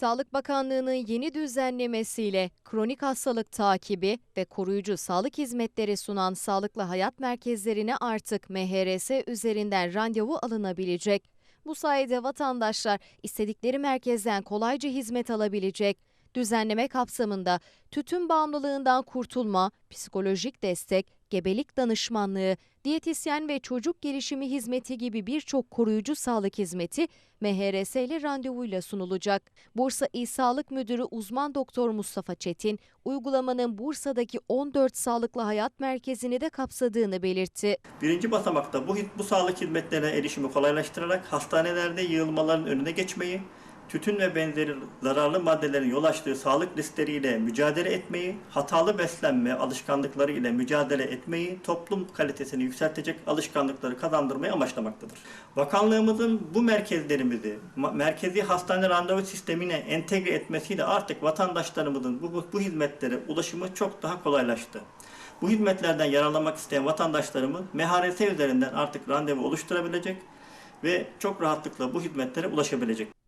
Sağlık Bakanlığı'nın yeni düzenlemesiyle kronik hastalık takibi ve koruyucu sağlık hizmetleri sunan sağlıklı hayat merkezlerine artık MHRS üzerinden randevu alınabilecek. Bu sayede vatandaşlar istedikleri merkezden kolayca hizmet alabilecek. Düzenleme kapsamında tütün bağımlılığından kurtulma, psikolojik destek, gebelik danışmanlığı, diyetisyen ve çocuk gelişimi hizmeti gibi birçok koruyucu sağlık hizmeti MHRS ile randevuyla sunulacak. Bursa İl Sağlık Müdürü uzman doktor Mustafa Çetin, uygulamanın Bursa'daki 14 sağlıklı hayat merkezini de kapsadığını belirtti. Birinci basamakta bu, bu sağlık hizmetlerine erişimi kolaylaştırarak hastanelerde yığılmaların önüne geçmeyi, tütün ve benzeri zararlı maddelerin yol açtığı sağlık riskleriyle mücadele etmeyi, hatalı beslenme alışkanlıkları ile mücadele etmeyi, toplum kalitesini yükseltecek alışkanlıkları kazandırmayı amaçlamaktadır. Bakanlığımızın bu merkezlerimizi merkezi hastane randevu sistemine entegre etmesiyle artık vatandaşlarımızın bu, bu, bu hizmetlere ulaşımı çok daha kolaylaştı. Bu hizmetlerden yararlanmak isteyen vatandaşlarımız MHRS üzerinden artık randevu oluşturabilecek ve çok rahatlıkla bu hizmetlere ulaşabilecek.